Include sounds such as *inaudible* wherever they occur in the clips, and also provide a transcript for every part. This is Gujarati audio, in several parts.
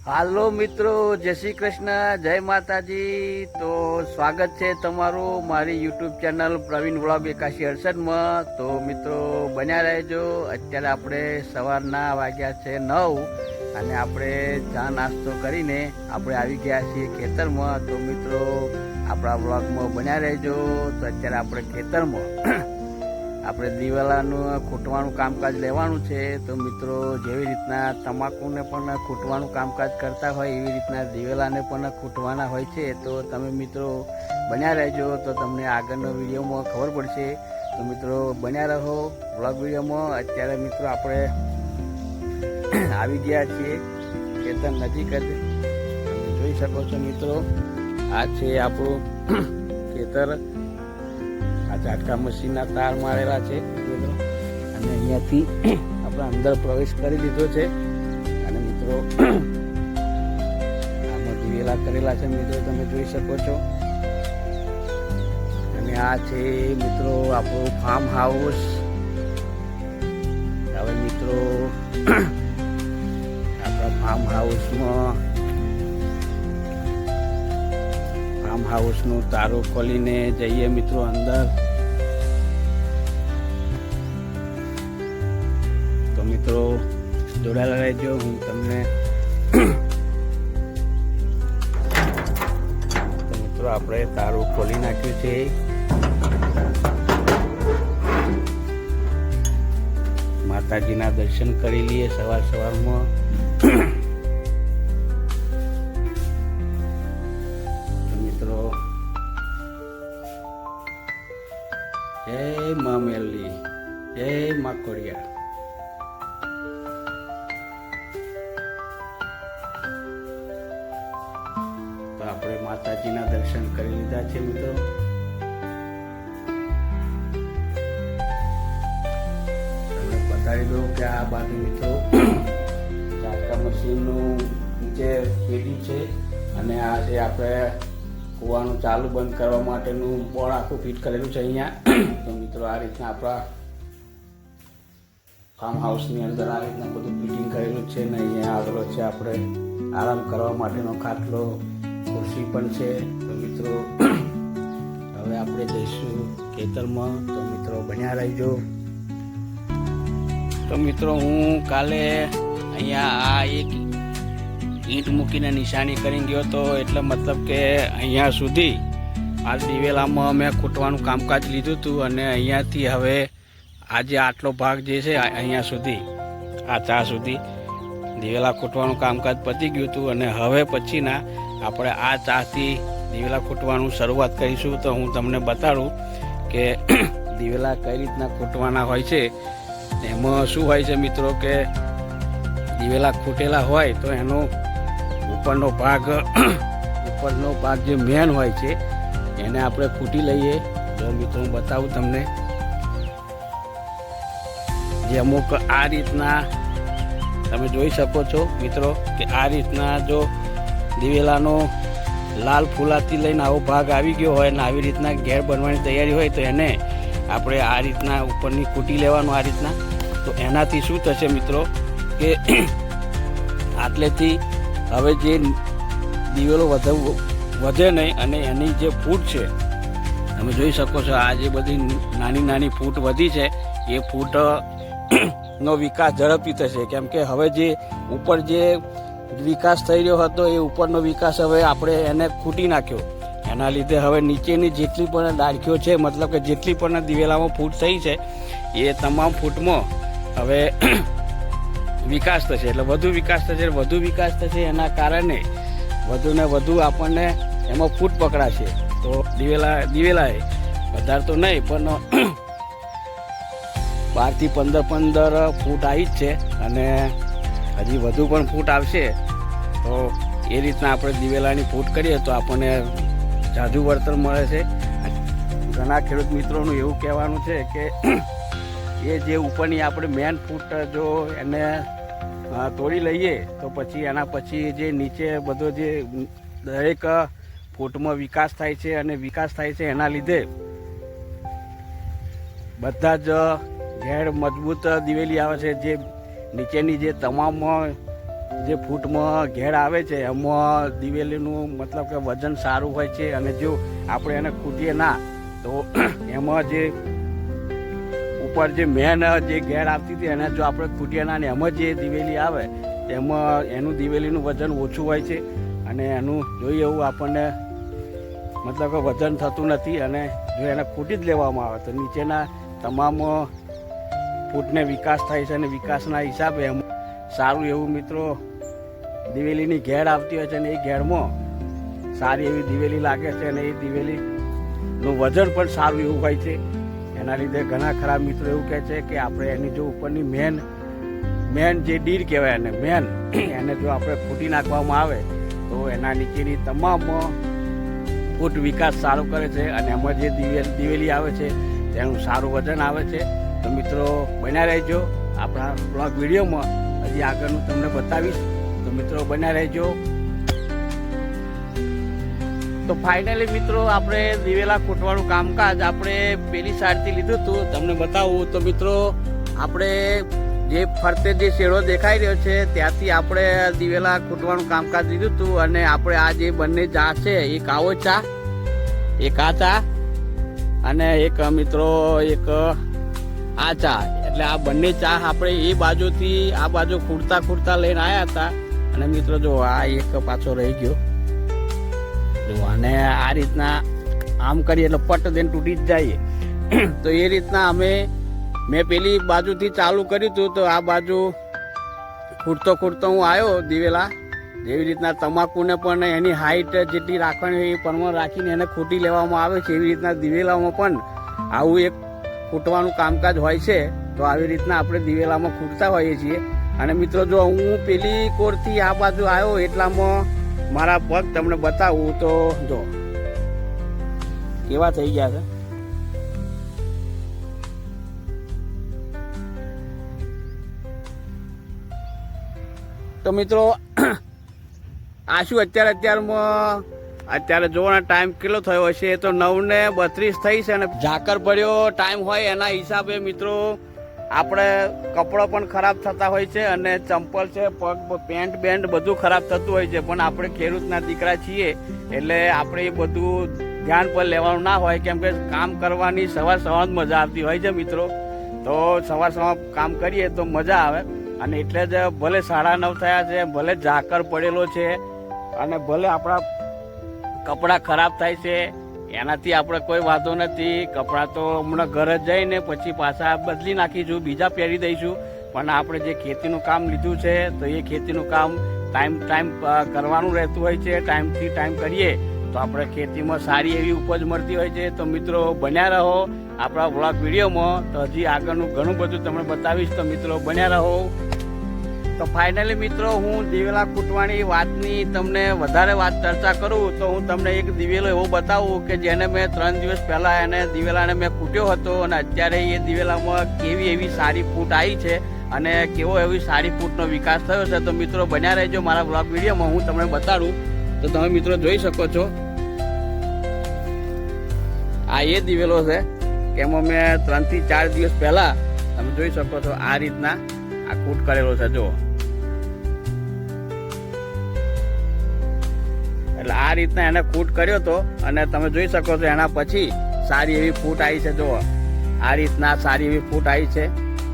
હાલો મિત્રો, જય શ્રી કૃષ્ણ, જય માતાજી. તો સ્વાગત છે તમારું મારી યુટ્યુબ ચેનલ પ્રવીણ વ્લોગ એકાશી અડસઠમાં તો મિત્રો, બન્યા રહેજો. અત્યારે આપણે સવારના વાગ્યા છે નવ અને આપણે ચા નાસ્તો કરીને આપણે આવી ગયા છીએ ખેતરમાં. તો મિત્રો, આપણા વ્લોગમાં બન્યા રહેજો. તો અત્યારે આપણે ખેતરમાં. આપણે દિવાલાનું ખૂટવાનું કામકાજ લેવાનું છે, તો મિત્રો જેવી રીતના તમાકુને પણ ખૂટવાનું કામકાજ કરતા હોય, એવી રીતના દિવેલાને પણ ખૂટવાના હોય છે, તો તમે મિત્રો બન્યા રહેજો, તો તમને આગળનો વિડીયોમાં ખબર પડશે. તો મિત્રો બન્યા રહો વ્લોગ વિડીયોમાં. અત્યારે મિત્રો આપણે આવી ગયા છીએ ખેતર નજીક જ. જોઈ શકો છો મિત્રો, આ છે આપણું ખેતર. ઝાટકા મશીનના તાર મારેલા છે, મિત્રો. અને અહીંયાથી આપણે અંદર પ્રવેશ કરી દીધો છે. અને મિત્રો આમાં દિવેલા કરેલા છે, મિત્રો, તમે જોઈ શકો છો. અને આ છે, મિત્રો, આપણું ફાર્મ હાઉસ હવે, મિત્રો, આપણા ફાર્મ હાઉસમાં ફાર્મ હાઉસનું તારું ખોલીને જઈએ, મિત્રો, અંદર. રહેજો હું તમને મિત્રો આપણે તારું ખોલી નાખ્યું છે. માતાજીના દર્શન કરી લઈએ સવાર સવારમાં. કરવા માટેનું બોર્ડ આખું ફિટ કરેલું છે અહીંયા. તો મિત્રો આ રીતના આપણા ફાર્મ હાઉસની અંદર આ રીતના બધું ફિટિંગ કરેલું છે ને અહીંયા આવેલો છે આપણે આરામ કરવા માટેનો ખાટલો, ખુરશી પણ છે. તો મિત્રો, હવે આપણે જઈશું ખેતરમાં. તો મિત્રો બન્યા રહીજો. તો મિત્રો હું કાલે અહીંયા આ એક ઈંટ મૂકીને નિશાની કરી ગયો તો એટલે મતલબ કે અહીંયા સુધી આ દિવેલામાં મેં ખૂટવાનું કામકાજ લીધું હતું અને અહીંયાથી હવે આજે આટલો ભાગ જે છે અહીંયા સુધી, આ ચા સુધી દિવેલા ખૂટવાનું કામકાજ પતી ગયું હતું અને હવે પછીના આપણે આ ચાથી દિવેલા ખૂટવાનું શરૂઆત કરીશું. તો હું તમને બતાડું કે *clears throat* દિવેલા કઈ રીતના ખૂટવાના હોય છે એમાં શું હોય છે મિત્રો કે દિવેલા ખૂટેલા હોય તો એનો ઉપરનો ભાગ *clears throat* ઉપરનો ભાગ જે મેન હોય છે એને આપણે ફૂટી લઈએ. તો મિત્રો, હું બતાવું તમને. જે અમુક આ રીતના તમે જોઈ શકો છો, મિત્રો, કે આ રીતના જો દિવેલાનો લાલ ફૂલાથી લઈને આવો ભાગ આવી ગયો હોય ને આવી રીતના ઘેર બનવાની તૈયારી હોય, તો એને આપણે આ રીતના ઉપરની કૂટી લેવાનું આ રીતના. તો એનાથી શું થશે મિત્રો, કે *clears throat* આટલેથી હવે જે દિવેલો વધે વધે નહીં અને એની જે ફૂટ છે, તમે જોઈ શકો છો આ જે બધી નાની નાની ફૂટ વધી છે, એ ફૂટ નો વિકાસ ઝડપી થશે. કેમ કે હવે જે ઉપર જે વિકાસ થઈ રહ્યો હતો, એ ઉપરનો વિકાસ હવે આપણે એને ખૂટી નાખ્યો. એના લીધે હવે નીચેની જેટલી પણ ડાળખીઓ છે, મતલબ કે જેટલી પણ દિવેલામાં ફૂટ થઈ છે, એ તમામ ફૂટમાં હવે *clears throat* વિકાસ થશે. એટલે વધુ વિકાસ થશે, વધુ વિકાસ થશે, એના કારણે વધુને વધુ આપણને એમાં ફૂટ પકડાશે. તો દિવેલા, દિવેલાએ વધારે તો નહીં, પણ *clears throat* બારથી પંદર પંદર ફૂટ આવી જ છે અને હજી વધુ પણ ફૂટ આવશે. તો એ રીતના આપણે દિવેલાની ફૂટ કરીએ તો આપણને જાજુ વળતર મળે છે. ઘણા ખેડૂત મિત્રોનું એવું કહેવાનું છે કે *clears throat* એ જે ઉપરની આપણે મેન ફૂટ જો એને તોડી લઈએ, તો પછી એના પછી જે નીચે બધો જે દરેક ફૂટમાં વિકાસ થાય છે અને વિકાસ થાય છે એના લીધે બધા જ ઘેર મજબૂત દિવેલી આવે છે. જે નીચેની જે તમામ જે ફૂટમાં ઘેર આવે છે, એમાં દિવેલીનું મતલબ કે વજન સારું હોય છે અને જો આપણે એને ખૂટીએ ના, તો એમાં જે ઉપર જે મેન જે ઘેર આવતી હતી એને જો આપણે ખૂટીએ ના ને એમાં જે દિવેલી આવે, એમાં એનું દિવેલીનું વજન ઓછું હોય છે અને એનું જોઈએ એવું આપણને મતલબ કે વજન થતું નથી અને જો એને ખૂટી જ લેવામાં આવે તો નીચેના તમામ ફૂટને વિકાસ થાય છે અને વિકાસના હિસાબે એમ સારું એવું મિત્રો દિવેલીની ઘેર આવતી હોય છે અને એ ઘેરમાં સારી એવી દિવેલી લાગે છે અને એ દિવેલીનું વજન પણ સારું એવું હોય છે. એના લીધે ઘણા ખરા મિત્રો એવું કહે છે કે આપણે એની જો ઉપરની મેન મેન જે ડીર કહેવાય એને, મેન, એને જો આપણે ફૂટી નાખવામાં આવે તો એના નીચેની તમામ ફૂટ વિકાસ સારો કરે છે અને એમાં જે દિવે, દિવેલી આવે છે, તેનું સારું વજન આવે છે. તો મિત્રો, બન્યા રહેજો. આપણા બ્લોગ વિડીયોમાં હજી આગળનું તમને બતાવીશ. તો મિત્રો, બન્યા રહેજો. તો ફાઇનલી મિત્રો, આપણે દિવેલા કોટવાનું કામકાજ આપણે પેલી સાઈડથી લીધું હતું. તમને બતાવું તો મિત્રો, આપણે જે ફરતે જે શેડો દેખાઈ રહ્યો છે, ત્યાંથી આપણે દિવેલા ખૂટવાનું કામકાજ લીધું હતું અને આપણે આ જે બંને ચા છે, એક આવો ચા, એક આ ચા અને એક, મિત્રો, એક આ ચા. એટલે આ બંને ચા આપણે એ બાજુથી આ બાજુ ખૂટતા ખૂટતા લઈને આવ્યા હતા અને મિત્રો જો આ એક પાછો રહી ગયો. જો અને આ રીતના આમ કરીએ એટલે પટ દેન તૂટી જ જાય તો એ રીતના અમે મેં પેલી બાજુથી ચાલુ કર્યું હતું તો આ બાજુ ખૂટતો ખૂટતો હું આવ્યો દિવેલા. જેવી રીતના તમાકુને પણ એની હાઈટ જેટલી રાખવાની હોય એ પ્રમાણે રાખીને એને ખૂટી લેવામાં આવે છે, એવી રીતના દિવેલામાં પણ આવું એક ખૂટવાનું કામકાજ હોય છે. તો આવી રીતના આપણે દિવેલામાં ખૂટતા હોઈએ છીએ. અને મિત્રો, જો હું પેલી કોરથી આ બાજુ આવ્યો એટલામાં મારા પગ તમને બતાવું તો જો. કેવા થઈ ગયા છે? તો મિત્રો, આ શું અત્યારે અત્યારમાં, અત્યારે જોવાનો ટાઈમ કેટલો થયો હશે? તો નવ ને બત્રીસ થઈ છે અને ઝાકર પડ્યો ટાઈમ હોય એના હિસાબે મિત્રો, આપણે કપડો પણ ખરાબ થતા હોય છે અને ચંપલ છે, પગ, પેન્ટ, બેન્ટ બધું ખરાબ થતું હોય છે. પણ આપણે ખેડૂતના દીકરા છીએ, એટલે આપણે એ બધું ધ્યાન પર લેવાનું ના હોય. કેમ કે કામ કરવાની સવાર સવાર મજા આવતી હોય છે મિત્રો. તો સવાર સવાર કામ કરીએ તો મજા આવે. અને એટલે જ ભલે સાડા નવ થયા છે, ભલે ઝાકર પડેલો છે, અને ભલે આપણા કપડાં ખરાબ થાય છે, એનાથી આપણે કોઈ વાંધો નથી. કપડાં તો હમણાં ઘરે જઈને પછી પાછા બદલી નાખીશું, બીજા પહેરી દઈશું. પણ આપણે જે ખેતીનું કામ લીધું છે, તો એ ખેતીનું કામ ટાઈમ ટાઈમ કરવાનું રહેતું હોય છે ટાઈમથી ટાઈમ કરીએ, તો આપણે ખેતીમાં સારી એવી ઉપજ મળતી હોય છે. તો મિત્રો, બન્યા રહો. આપણા વ્લોગ વિડીયોમાં તો હજી આગળનું ઘણું બધું તમને બતાવીશ. તો મિત્રો બન્યા રહો. તો ફાઇનલી મિત્રો હું દિવેલા કૂટવાની વાતની તમને વધારે વાત ચર્ચા કરું તો હું તમને એક દિવેલો એવો બતાવું કે જેને મેં ત્રણ દિવસ પહેલાં એને દિવેલાને મેં કૂટ્યો હતો અને અત્યારે એ દિવેલામાં કેવી એવી સારી ફૂટ આવી છે અને કેવો એવી સારી ફૂટનો વિકાસ થયો છે. તો મિત્રો બન્યા રહેજો મારા બ્લોગ વિડીયોમાં, હું તમને બતાડું. તો તમે મિત્રો જોઈ શકો છો. આ એ દિવેલો છે. એમાં મેં ત્રણથી ચાર દિવસ પહેલાં તમે જોઈ શકો છો આ રીતના આ કૂટ કરેલો છે, જુઓ. એટલે આ રીતના એને કૂટ કર્યો હતો અને તમે જોઈ શકો છો એના પછી સારી એવી ફૂટ આવી છે, જુઓ. આ રીતના સારી એવી ફૂટ આવી છે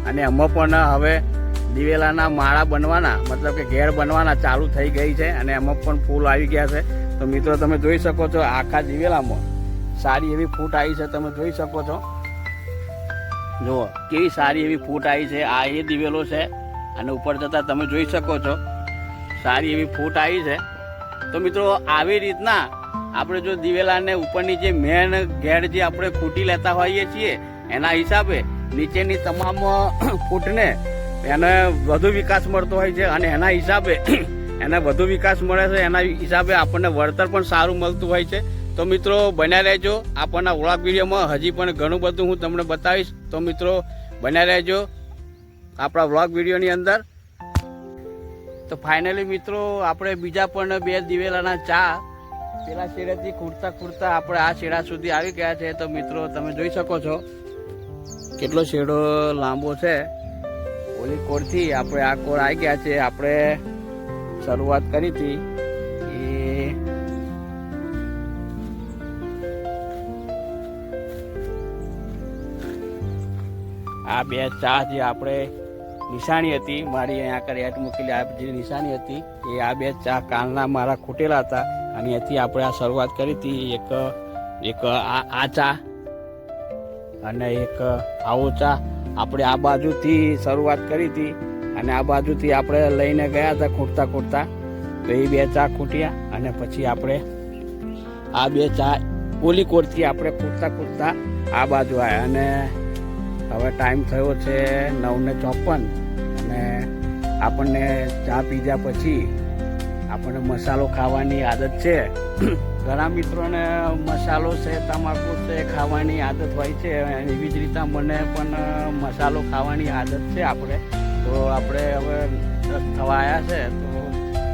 અને એમાં પણ હવે દિવેલાના માળા બનવાના, મતલબ કે ઘેર બનવાના ચાલુ થઈ ગઈ છે અને એમાં પણ ફૂલ આવી ગયા છે. તો મિત્રો તમે જોઈ શકો છો આખા દિવેલામાં સારી એવી ફૂટ આવી છે, તમે જોઈ શકો છો. જુઓ, કેવી સારી એવી ફૂટ આવી છે. આ એ દિવેલો છે અને ઉપર જતાં તમે જોઈ શકો છો. સારી એવી ફૂટ આવી છે. તો મિત્રો, આવી રીતના આપણે જો દિવેલાને ઉપરની જે મેન ઘેર જે આપણે ફૂટી લેતા હોઈએ છીએ, એના હિસાબે નીચેની તમામ ફૂટને એને વધુ વિકાસ મળતો હોય છે અને એના હિસાબે, એને વધુ વિકાસ મળે છે. એના હિસાબે આપણને વળતર પણ સારું મળતું હોય છે. તો મિત્રો, બન્યા રહેજો. આપણના વ્લોગ વિડીયોમાં હજી પણ ઘણું બધું હું તમને બતાવીશ. તો મિત્રો, બન્યા રહેજો આપણા વ્લોગ વિડીયોની અંદર. તો ફાઇનલી મિત્રો, આપણે બીજા પણ બે દિવેલાના ચા, પેલા શેડેથી ખૂટતા કુરતા આપણે આ શેડા સુધી આવી ગયા છે. તો મિત્રો, તમે જોઈ શકો છો કેટલો શેડો લાંબો છે. ઓલી કોરથી આપણે આ કોર આવી ગયા છે. આપણે શરૂઆત કરી હતી. આ બે ચા જે આપણે નિશાની હતી, મારી અહીંયા આગળ મૂકેલી આ જે નિશાની હતી, એ આ બે ચા કાલના મારા ખૂટેલા હતા. અને એથી આપણે આ શરૂઆત કરી હતી. એક એક આ આ ચા અને એક આવો ચા આપણે આ બાજુથી શરૂઆત કરી હતી. અને આ બાજુથી આપણે લઈને ગયા હતા ખૂટતા ખૂટતા. તો એ બે ચા ખૂટ્યા અને પછી આપણે આ બે ચા ઓલી કોરથી આપણે ખૂટતા ખૂટતા આ બાજુ આવ્યા અને હવે ટાઈમ થયો છે નવ ને ચોપન અને આપણને ચા પીધા પછી આપણને મસાલો ખાવાની આદત છે. ઘણા મિત્રોને મસાલો છે, તમાકુ છે, ખાવાની આદત હોય છે. એવી જ રીતે મને પણ મસાલો ખાવાની આદત છે આપણે. તો આપણે હવે થવા આવ્યા છે, તો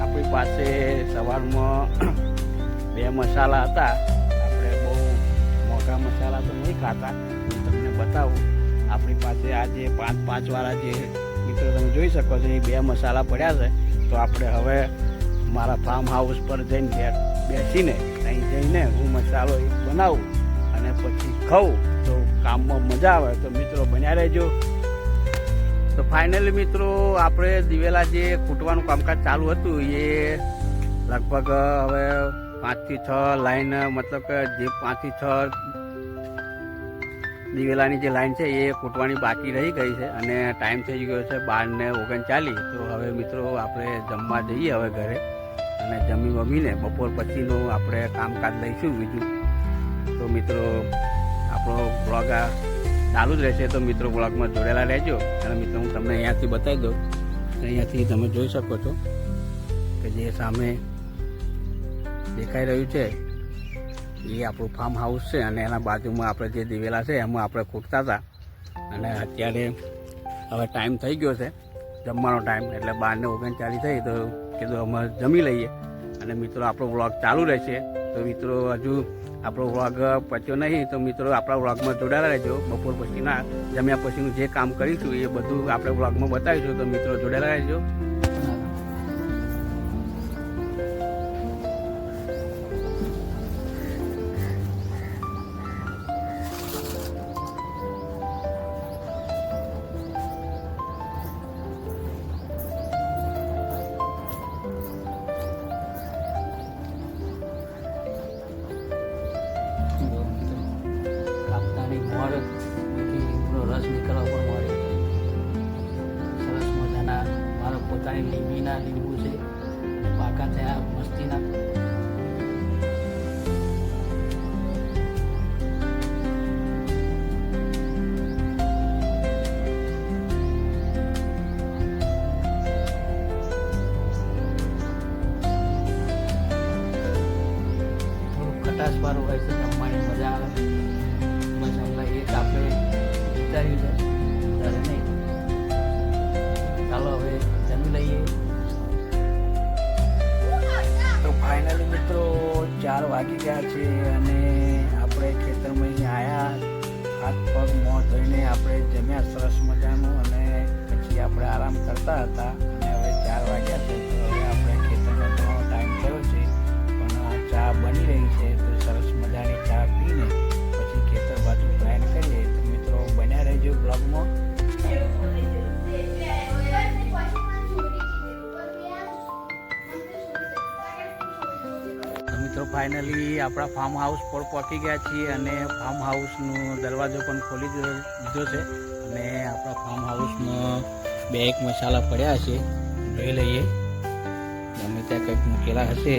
આપણી પાસે સવારમાં બે મસાલા હતા. આપણે બહુ મોટા મસાલા તો નહીં ખાતા તમને બતાવું. આપણી પાસે આ જે પાંચ પાંચ વાળા જે મિત્રો તમે જોઈ શકો છો, એ બે મસાલા પડ્યા છે. તો આપણે હવે મારા ફાર્મ હાઉસ પર જઈને બેસીને અહીં જઈને હું મસાલો એક બનાવું અને પછી ખાઉં. તો કામમાં મજા આવે. તો મિત્રો બન્યા રહેજો. તો ફાઇનલી મિત્રો, આપણે દિવેલા જે કૂટવાનું કામકાજ ચાલુ હતું, એ લગભગ હવે પાંચથી છ લાઈન મતલબ કે જે પાંચથી છ દિવેલાની જે લાઈન છે એ કૂટવાની બાકી રહી ગઈ છે અને ટાઈમ થઈ ગયો છે બાર ને ઓગણચાલીસ. તો હવે મિત્રો આપણે જમવા જઈએ હવે ઘરે અને જમી વમીને બપોર પછીનું આપણે કામકાજ લઈશું બીજું. તો મિત્રો, આપણો બ્લોગ આ ચાલુ જ રહેશે. તો મિત્રો બ્લોગમાં જોડેલા રહેજો. અને મિત્રો, હું તમને અહીંયાથી બતાવી દઉં. અહીંયાથી તમે જોઈ શકો છો કે જે સામે દેખાઈ રહ્યું છે એ આપણું ફાર્મ હાઉસ છે અને એના બાજુમાં આપણે જે દિવેલા છે એમાં આપણે ખૂટતા હતા. અને અત્યારે હવે ટાઈમ થઈ ગયો છે, જમવાનો ટાઈમ એટલે બારને ઓગણચાલીસ થઈ તો કીધું અમે જમી લઈએ. અને મિત્રો, આપણો વ્લોગ ચાલુ રહેશે. તો મિત્રો, હજુ આપણો વ્લોગ પચ્યો નહીં, તો મિત્રો, આપણા વ્લોગમાં જોડાયેલા રહેજો. બપોર પછીના જમ્યા પછીનું જે કામ કરીશું એ બધું આપણે વ્લોગમાં બતાવીશું. તો મિત્રો, જોડાયેલા રહેજો. કાપતાની મોર રસ નીકળવા પણ મળે. સરસ મજાના મારો પોતાની લીંબીના લીંબુ છે. પાકા થયા મસ્તીના. ખટાશ વાળું હોય છે. વાગી ગયા છે અને આપણે ખેતરમાં આવ્યા હાથ પગ મોં ધોઈને આપણે જમ્યા, સરસ મજાનું, અને પછી આપણે આરામ કરતા હતા અને હવે ચાર વાગ્યા છે. મિત્રો ફાઇનલી આપણા ફાર્મ હાઉસ પર પહોંચી ગયા છીએ અને ફાર્મ હાઉસનો દરવાજો પણ ખોલી દીધો છે અને આપણા ફાર્મ હાઉસમાં બે એક મસાલા પડ્યા છે. જોઈ લઈએ. ગમે ત્યાં કંઈક મૂકેલા હશે.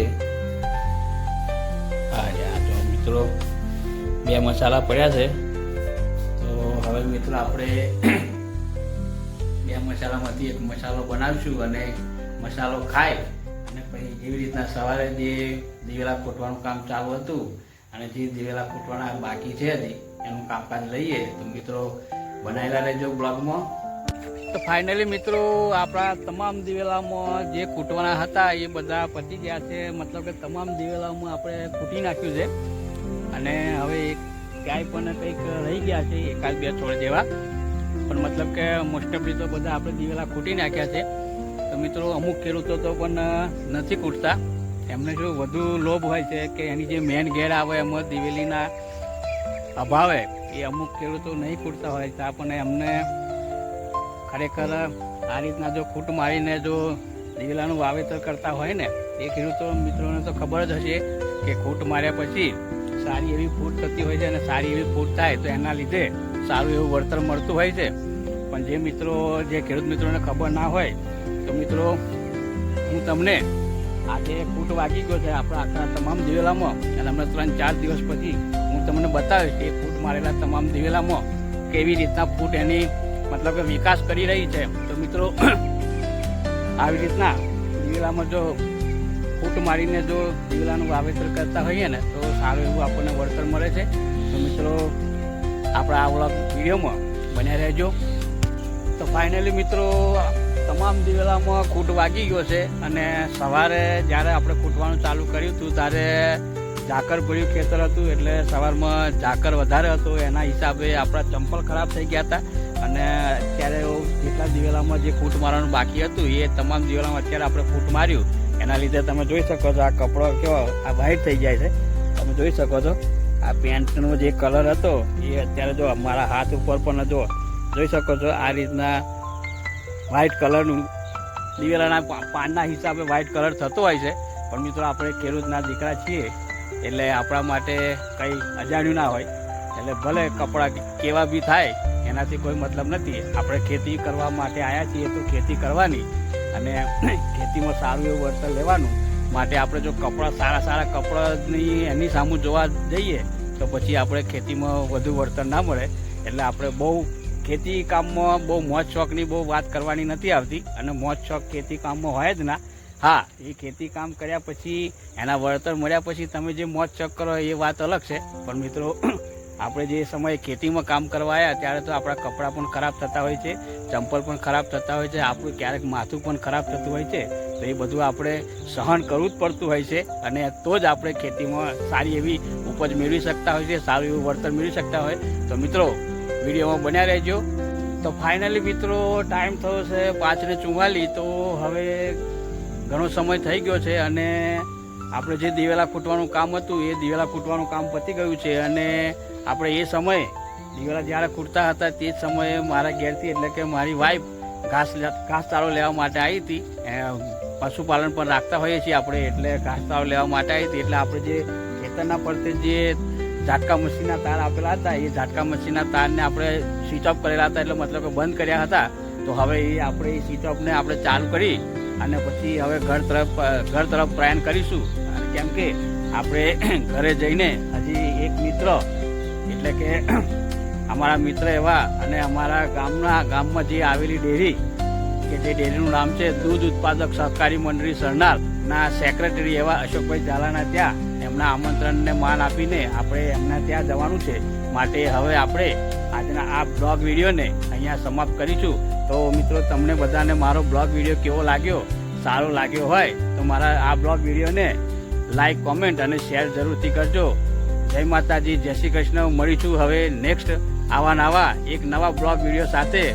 હા જો મિત્રો, બે મસાલા પડ્યા છે. તો હવે મિત્રો આપણે બે મસાલામાંથી એક મસાલો બનાવીશું અને મસાલો ખાય અને પછી જેવી રીતના સવારે જે દિવેલા કોટવાનું કામ ચાલુ હતું અને જે દિવેલા કોટવાના બાકી છે હજી એનું કામકાજ લઈએ. તો મિત્રો, બનાવેલા રહેજો બ્લોગમાં. તો ફાઇનલી મિત્રો, આપણા તમામ દિવેલામાં જે કૂટવાના હતા, એ બધા પતી ગયા છે. મતલબ કે તમામ દિવેલામાં આપણે કૂટી નાખ્યું છે. અને હવે એક ગાય પણ કંઈક રહી ગયા છે, એકાદ બે છોડ જેવા. પણ મતલબ કે મોસ્ટ ઓફલી તો બધા આપણે દિવેલા કૂટી નાખ્યા છે. તો મિત્રો, અમુક ખેડૂતો તો પણ નથી કૂટતા એમને શું વધુ લોભ હોય છે કે એની જે મેન ઘેર આવે એમાં દિવેલીના અભાવે, એ અમુક ખેડૂતો નહીં ખૂટતા હોય, તો આપણને એમને ખરેખર આ રીતના જો ખૂટ મારીને જો દિવેલાનું વાવેતર કરતા હોય ને, એ ખેડૂતો મિત્રોને તો ખબર જ હશે કે ખૂટ માર્યા પછી સારી એવી ફૂટ થતી હોય છે અને સારી એવી ફૂટ થાય, તો એના લીધે સારું એવું વળતર મળતું હોય છે. પણ જે મિત્રો, જે ખેડૂત મિત્રોને ખબર ના હોય, તો મિત્રો, હું તમને આજે ફૂટ વાગી ગયો છે આપણા આખા તમામ દિવેલામાં. અને હમણાં ત્રણ ચાર દિવસ પછી હું તમને બતાવીશ કે ફૂટ મારેલા તમામ દિવેલામાં કેવી રીતના ફૂટ એની મતલબ કે વિકાસ કરી રહી છે. તો મિત્રો, *clears throat* આવી રીતના દિવેલામાં જો ફૂટ મારીને જો દિવેલાનું વાવેતર કરતા હોઈએ ને, તો સારું એવું આપણને વળતર મળે છે. તો મિત્રો, આપણા આ વ્લોગ વિડીયોમાં બન્યા રહેજો. તો ફાઇનલી મિત્રો તમામ દિવેલામાં ખૂટ વાગી ગયો છે અને સવારે જ્યારે આપણે ખૂટવાનું ચાલુ કર્યું હતું, ત્યારે ઝાકર ભર્યું ખેતર હતું એટલે સવારમાં ઝાકર વધારે હતું. એના હિસાબે આપણા ચંપલ ખરાબ થઈ ગયા હતા અને અત્યારે જેટલા દિવેલામાં જે ફૂટ મારવાનું બાકી હતું, એ તમામ દિવેલામાં અત્યારે આપણે ફૂટ માર્યું. એના લીધે તમે જોઈ શકો છો આ કપડો કેવો, આ વ્હાઈટ થઈ જાય છે. તમે જોઈ શકો છો, આ પેન્ટનો જે કલર હતો, એ અત્યારે જો મારા હાથ ઉપર પણ જો જોઈ શકો છો આ રીતના વ્હાઈટ કલરનું દિવેલાના પાનના હિસાબે વ્હાઈટ કલર થતો હોય છે. પણ મિત્રો, આપણે ખેડૂતના દીકરા છીએ, એટલે આપણા માટે કંઈ અજાણ્યું ના હોય. એટલે ભલે કપડાં કેવા બી થાય, એનાથી કોઈ મતલબ નથી. આપણે ખેતી કરવા માટે આવ્યા છીએ તો ખેતી કરવાની અને *clears throat* ખેતીમાં સારું એવું વળતર લેવાનું. માટે આપણે જો કપડાં, સારા સારા કપડાની એની સામું જોવા જઈએ, તો પછી આપણે ખેતીમાં વધુ વળતર ના મળે. એટલે આપણે બહુ ખેતી કામમાં બહુ મોજ શોખની બહુ વાત કરવાની નથી આવતી. અને મોજ શોખ ખેતી કામમાં હોય જ ના. હા, એ ખેતી કામ કર્યા પછી, એના વળતર મળ્યા પછી તમે જે મોજ શોખ કરો એ વાત અલગ છે. પણ મિત્રો, *clears throat* આપણે જે સમયે ખેતીમાં કામ કરવા આવ્યા ત્યારે તો આપણા કપડાં પણ ખરાબ થતા હોય છે, ચંપલ પણ ખરાબ થતા હોય છે, આપણું ક્યારેક માથું પણ ખરાબ થતું હોય છે. તો એ બધું આપણે સહન કરવું જ પડતું હોય છે. અને તો જ આપણે ખેતીમાં સારી એવી ઉપજ મેળવી શકતા હોય છે, સારું એવું વળતર મેળવી શકતા હોય. તો મિત્રો વિડીયોમાં બન્યા રહેજો. તો ફાઇનલી મિત્રો ટાઈમ થયો છે પાંચને ચુમ્માલી તો હવે ઘણો સમય થઈ ગયો છે અને આપણે જે દિવેલા ફૂટવાનું કામ હતું, એ દિવેલા ફૂટવાનું કામ પતી ગયું છે અને આપણે એ સમયે દિવેલા જ્યારે ખૂટતા હતા, તે જ સમયે મારા ઘેરથી, એટલે કે મારી વાઈફ ઘાસ ઘાસચારો લેવા માટે આવી હતી. પશુપાલન પણ રાખતા હોઈએ છીએ આપણે, એટલે ઘાસચારો લેવા માટે આવી હતી. એટલે આપણે જે ખેતરના પડતે જે ઝાટકા મશીનના તાર આપેલા હતા. એ ઝાટકા મશીનના તારને આપણે સ્વિચ ઓફ કરેલા હતા એટલે મતલબ કે બંધ કર્યા હતા. તો હવે એ આપણે એ સ્વિચ ઓફને આપણે ચાલુ કરી અને પછી હવે ઘર તરફ ઘર તરફ પ્રયાણ કરીશું. કેમ કે આપણે *clears throat* ઘરે જઈને હજી એક મિત્ર, એટલે કે *clears throat* અમારા મિત્ર એવા અને અમારા ગામના, ગામમાં જે આવેલી ડેરી, કે જે ડેરીનું નામ છે, દૂધ ઉત્પાદક સહકારી મંડળી સરનારના સેક્રેટરી એવા અશોકભાઈ ઝાલાના ત્યાં એમના આમંત્રણને માન આપીને આપણે એમના ત્યાં જવાનું છે. માટે હવે આપણે આજના આ બ્લોગ વિડીયોને અહીંયા સમાપ્ત કરીશું. તો મિત્રો, તમને બધાને મારો બ્લોગ વીડિયો કેવો લાગ્યો? સારો લાગ્યો હોય તો મારા આ બ્લોગ વિડીયોને લાઈક, કોમેન્ટ અને શેર જરૂરથી કરજો. જય માતાજી, જય શ્રી કૃષ્ણ. મળીશું હવે નેક્સ્ટ આવા નવા એક નવા બ્લોગ વીડિયો સાથે.